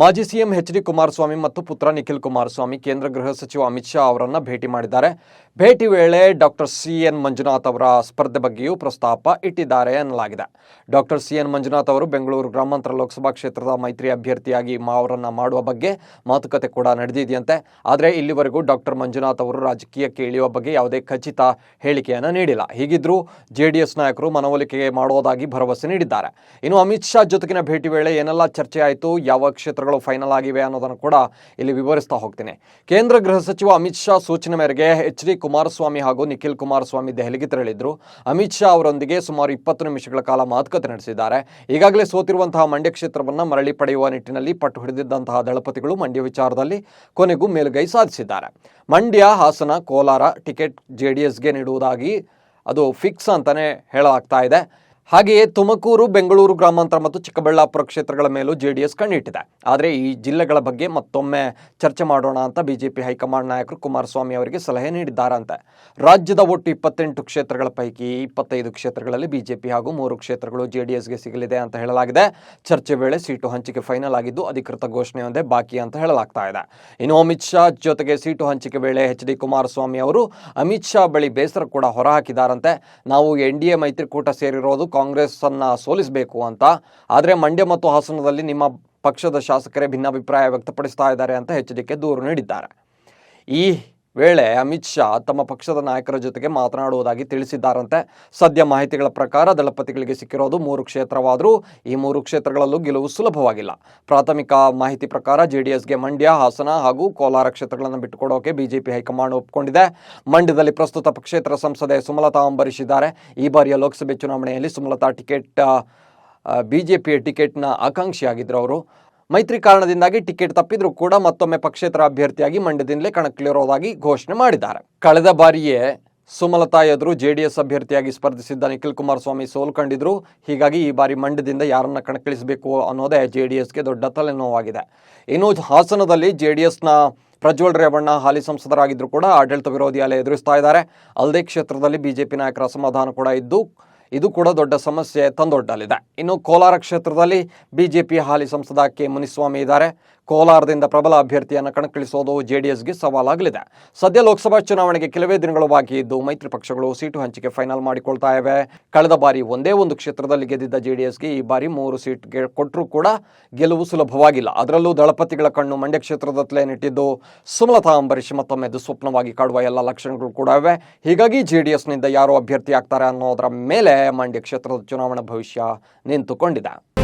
ಮಾಜಿ CM H D Kumaraswamy ಮತ್ತು ಪುತ್ರ ನಿಖಿಲ್ ಕುಮಾರಸ್ವಾಮಿ, ಕೇಂದ್ರ ಗೃಹ ಸಚಿವ ಅಮಿತ್ ಶಾ ಅವರನ್ನ ಭೇಟಿ ಮಾಡಿದ್ದಾರೆ. ಭೇಟಿ ವೇಳೆ ಡಾಕ್ಟರ್ ಸಿ ಎನ್ ಮಂಜುನಾಥ್ ಅವರ ಸ್ಪರ್ಧೆ ಬಗ್ಗೆಯೂ ಪ್ರಸ್ತಾಪ ಇಟ್ಟಿದ್ದಾರೆ ಎನ್ನಲಾಗಿದೆ ಡಾಕ್ಟರ್ ಸಿ ಎನ್ ಮಂಜುನಾಥ್ ಅವರು ಬೆಂಗಳೂರು ಗ್ರಾಮಾಂತರ ಲೋಕಸಭಾ ಕ್ಷೇತ್ರದ ಮೈತ್ರಿ ಅಭ್ಯರ್ಥಿಯಾಗಿ ಮಾ ಅವರನ್ನು ಮಾಡುವ ಬಗ್ಗೆ ಮಾತುಕತೆ ಕೂಡ ನಡೆದಿದೆಯಂತೆ. ಆದರೆ ಇಲ್ಲಿವರೆಗೂ ಡಾಕ್ಟರ್ ಮಂಜುನಾಥ್ ಅವರು ರಾಜಕೀಯಕ್ಕೆ ಇಳಿಯುವ ಬಗ್ಗೆ ಯಾವುದೇ ಖಚಿತ ಹೇಳಿಕೆಯನ್ನು ನೀಡಿಲ್ಲ. ಹೀಗಿದ್ರೂ ಜೆಡಿಎಸ್ ನಾಯಕರು ಮನವೊಲಿಕೆ ಮಾಡುವುದಾಗಿ ಭರವಸೆ ನೀಡಿದ್ದಾರೆ. ಇನ್ನು ಅಮಿತ್ ಶಾ ಜೊತೆಗಿನ ಭೇಟಿ ವೇಳೆ ಏನೆಲ್ಲ ಚರ್ಚೆ ಆಯಿತು, ಯಾವ ಕ್ಷೇತ್ರಗಳು ಫೈನಲ್ ಆಗಿವೆ ಅನ್ನೋದನ್ನು ಕೂಡ ಇಲ್ಲಿ ವಿವರಿಸ್ತಾ ಹೋಗ್ತೀನಿ. ಕೇಂದ್ರ ಗೃಹ ಸಚಿವ ಅಮಿತ್ ಶಾ ಸೂಚನೆ ಮೇರೆಗೆ ಎಚ್ ಡಿ ಕುಮಾರಸ್ವಾಮಿ ಹಾಗೂ ನಿಖಿಲ್ ಕುಮಾರಸ್ವಾಮಿ ದೆಹಲಿಗೆ ತೆರಳಿದ್ರು. ಅಮಿತ್ ಶಾ ಅವರೊಂದಿಗೆ ಸುಮಾರು ಇಪ್ಪತ್ತು ನಿಮಿಷಗಳ ಕಾಲ ಮಾತುಕತೆ ನಡೆಸಿದ್ದಾರೆ. ಈಗಾಗಲೇ ಸೋತಿರುವಂತಹ ಮಂಡ್ಯ ಕ್ಷೇತ್ರವನ್ನು ಮರಳಿ ಪಡೆಯುವ ನಿಟ್ಟಿನಲ್ಲಿ ಪಟ್ಟು ಹಿಡಿದಿದ್ದಂತಹ ದಳಪತಿಗಳು ಮಂಡ್ಯ ವಿಚಾರದಲ್ಲಿ ಕೊನೆಗೂ ಮೇಲುಗೈ ಸಾಧಿಸಿದ್ದಾರೆ. ಮಂಡ್ಯ, ಹಾಸನ, ಕೋಲಾರ ಟಿಕೆಟ್ ಜೆಡಿಎಸ್ಗೆ ನೀಡುವುದಾಗಿ ಅದು ಫಿಕ್ಸ್ ಅಂತಲೇ ಹೇಳಲಾಗ್ತಾ ಇದೆ. ಹಾಗೆಯೇ ತುಮಕೂರು, ಬೆಂಗಳೂರು ಗ್ರಾಮಾಂತರ ಮತ್ತು ಚಿಕ್ಕಬಳ್ಳಾಪುರ ಕ್ಷೇತ್ರಗಳ ಮೇಲೂ ಜೆಡಿಎಸ್ ಕಣ್ಣಿಟ್ಟಿದೆ. ಆದರೆ ಈ ಜಿಲ್ಲೆಗಳ ಬಗ್ಗೆ ಮತ್ತೊಮ್ಮೆ ಚರ್ಚೆ ಮಾಡೋಣ ಅಂತ ಬಿಜೆಪಿ ಹೈಕಮಾಂಡ್ ನಾಯಕರು ಕುಮಾರಸ್ವಾಮಿ ಅವರಿಗೆ ಸಲಹೆ ನೀಡಿದ್ದಾರಂತೆ. ರಾಜ್ಯದ ಒಟ್ಟು ಇಪ್ಪತ್ತೆಂಟು ಕ್ಷೇತ್ರಗಳ ಪೈಕಿ ಇಪ್ಪತ್ತೈದು ಕ್ಷೇತ್ರಗಳಲ್ಲಿ ಬಿಜೆಪಿ ಹಾಗೂ ಮೂರು ಕ್ಷೇತ್ರಗಳು ಜೆಡಿಎಸ್ಗೆ ಸಿಗಲಿದೆ ಅಂತ ಹೇಳಲಾಗಿದೆ. ಚರ್ಚೆ ವೇಳೆ ಸೀಟು ಹಂಚಿಕೆ ಫೈನಲ್ ಆಗಿದ್ದು ಅಧಿಕೃತ ಘೋಷಣೆಯೊಂದೇ ಬಾಕಿ ಅಂತ ಹೇಳಲಾಗ್ತಾ ಇದೆ. ಇನ್ನು ಅಮಿತ್ ಶಾ ಜೊತೆಗೆ ಸೀಟು ಹಂಚಿಕೆ ವೇಳೆ ಎಚ್ ಡಿ ಕುಮಾರಸ್ವಾಮಿ ಅವರು ಅಮಿತ್ ಶಾ ಬಳಿ ಬೇಸರ ಕೂಡ ಹೊರಹಾಕಿದ್ದಾರಂತೆ. ನಾವು ಎನ್ ಡಿ ಎ ಮೈತ್ರಿಕೂಟ ಸೇರಿರೋದು ಕಾಂಗ್ರೆಸ್ ಅನ್ನ ಸೋಲಿಸಬೇಕು ಅಂತ. ಆದರೆ ಮಂಡ್ಯ ಮತ್ತು ಹಾಸನದಲ್ಲಿ ನಿಮ್ಮ ಪಕ್ಷದ ಶಾಸಕರೇ ಭಿನ್ನಾಭಿಪ್ರಾಯ ವ್ಯಕ್ತಪಡಿಸ್ತಾ ಇದ್ದಾರೆ ಅಂತ ಎಚ್ ದೂರು ನೀಡಿದ್ದಾರೆ. ಈ ವೇಳೆ ಅಮಿತ್ ಶಾ ತಮ್ಮ ಪಕ್ಷದ ನಾಯಕರ ಜೊತೆಗೆ ಮಾತನಾಡುವುದಾಗಿ ತಿಳಿಸಿದ್ದಾರಂತೆ. ಸದ್ಯ ಮಾಹಿತಿಗಳ ಪ್ರಕಾರ ದಳಪತಿಗಳಿಗೆ ಸಿಕ್ಕಿರೋದು ಮೂರು ಕ್ಷೇತ್ರವಾದರೂ ಈ ಮೂರು ಕ್ಷೇತ್ರಗಳಲ್ಲೂ ಗೆಲುವು ಸುಲಭವಾಗಿಲ್ಲ. ಪ್ರಾಥಮಿಕ ಮಾಹಿತಿ ಪ್ರಕಾರ ಜೆಡಿಎಸ್ಗೆ ಮಂಡ್ಯ, ಹಾಸನ ಹಾಗೂ ಕೋಲಾರ ಕ್ಷೇತ್ರಗಳನ್ನು ಬಿಟ್ಟುಕೊಡೋಕೆ ಬಿಜೆಪಿ ಹೈಕಮಾಂಡ್ ಒಪ್ಪಿಕೊಂಡಿದೆ ಮಂಡ್ಯದಲ್ಲಿ ಪ್ರಸ್ತುತ ಪಕ್ಷೇತರ ಸಂಸದೆ ಸುಮಲತಾ ಅಂಬರೀಶ್ ಈ ಬಾರಿಯ ಲೋಕಸಭೆ ಚುನಾವಣೆಯಲ್ಲಿ ಸುಮಲತಾ ಟಿಕೆಟ್ ಬಿಜೆಪಿಯ ಟಿಕೆಟ್ನ ಆಕಾಂಕ್ಷಿಯಾಗಿದ್ದರು ಅವರು. ಮೈತ್ರಿ ಕಾರಣದಿಂದಾಗಿ ಟಿಕೆಟ್ ತಪ್ಪಿದ್ರೂ ಕೂಡ ಮತ್ತೊಮ್ಮೆ ಪಕ್ಷೇತರ ಅಭ್ಯರ್ಥಿಯಾಗಿ ಮಂಡ್ಯದಿಂದಲೇ ಕಣಕ್ಕಿಳಿರೋದಾಗಿ ಘೋಷಣೆ ಮಾಡಿದ್ದಾರೆ. ಕಳೆದ ಬಾರಿಯೇ ಸುಮಲತಾ ಎದುರು ಜೆಡಿಎಸ್ ಅಭ್ಯರ್ಥಿಯಾಗಿ ಸ್ಪರ್ಧಿಸಿದ್ದ ನಿಖಿಲ್ ಕುಮಾರಸ್ವಾಮಿ ಸೋಲು ಕಂಡಿದ್ರು. ಹೀಗಾಗಿ ಈ ಬಾರಿ ಮಂಡ್ಯದಿಂದ ಯಾರನ್ನ ಕಣಕ್ಕಿಳಿಸಬೇಕು ಅನ್ನೋದೇ ಜೆಡಿಎಸ್ಗೆ ದೊಡ್ಡ ತಲೆನೋವಾಗಿದೆ. ಇನ್ನು ಹಾಸನದಲ್ಲಿ ಜೆಡಿಎಸ್ನ ಪ್ರಜ್ವಲ್ ರೇವಣ್ಣ ಹಾಲಿ ಸಂಸದರಾಗಿದ್ದರೂ ಕೂಡ ಆಡಳಿತ ವಿರೋಧಿ ಅಲೆ ಎದುರಿಸ್ತಾ ಇದ್ದಾರೆ. ಅಲ್ಲದೆ ಕ್ಷೇತ್ರದಲ್ಲಿ ಬಿಜೆಪಿ ನಾಯಕರ ಅಸಮಾಧಾನ ಕೂಡ ಇದ್ದು ಇದು ಕೂಡ ದೊಡ್ಡ ಸಮಸ್ಯೆ ತಂದೊಡ್ಡಲಿದೆ. ಇನ್ನು ಕೋಲಾರ ಕ್ಷೇತ್ರದಲ್ಲಿ ಬಿಜೆಪಿ ಹಾಲಿ ಸಂಸದ ಕೆ. ಮುನಿಸ್ವಾಮಿ ಇದ್ದಾರೆ. ಕೋಲಾರದಿಂದ ಪ್ರಬಲ ಅಭ್ಯರ್ಥಿಯನ್ನು ಕಣಕ್ಕಿಳಿಸೋದು ಜೆಡಿಎಸ್ಗೆ ಸವಾಲಾಗಲಿದೆ. ಸದ್ಯ ಲೋಕಸಭಾ ಚುನಾವಣೆಗೆ ಕೆಲವೇ ದಿನಗಳು ಬಾಕಿ ಇದ್ದು ಮೈತ್ರಿ ಪಕ್ಷಗಳು ಸೀಟು ಹಂಚಿಕೆ ಫೈನಲ್ ಮಾಡಿಕೊಳ್ತಾ ಇವೆ. ಕಳೆದ ಬಾರಿ ಒಂದೇ ಒಂದು ಕ್ಷೇತ್ರದಲ್ಲಿ ಗೆದ್ದಿದ್ದ ಜೆಡಿಎಸ್ಗೆ ಈ ಬಾರಿ ಮೂರು ಸೀಟ್ ಕೊಟ್ಟರೂ ಕೂಡ ಗೆಲುವು ಸುಲಭವಾಗಿಲ್ಲ. ಅದರಲ್ಲೂ ದಳಪತಿಗಳ ಕಣ್ಣು ಮಂಡ್ಯ ಕ್ಷೇತ್ರದತ್ತಲೇ ನೆಟ್ಟಿದ್ದು ಸುಮಲತಾ, ಅಂಬರೀಷ್ ಮತ್ತೊಮ್ಮೆ ದುಸ್ವಪ್ನವಾಗಿ ಕಾಡುವ ಎಲ್ಲ ಲಕ್ಷಣಗಳು ಕೂಡ ಇವೆ. ಹೀಗಾಗಿ ಜೆಡಿಎಸ್ನಿಂದ ಯಾರು ಅಭ್ಯರ್ಥಿ ಆಗ್ತಾರೆ ಅನ್ನೋದರ ಮೇಲೆ ಮಂಡ್ಯ ಕ್ಷೇತ್ರದ ಚುನಾವಣಾ ಭವಿಷ್ಯ ನಿಂತುಕೊಂಡಿದೆ.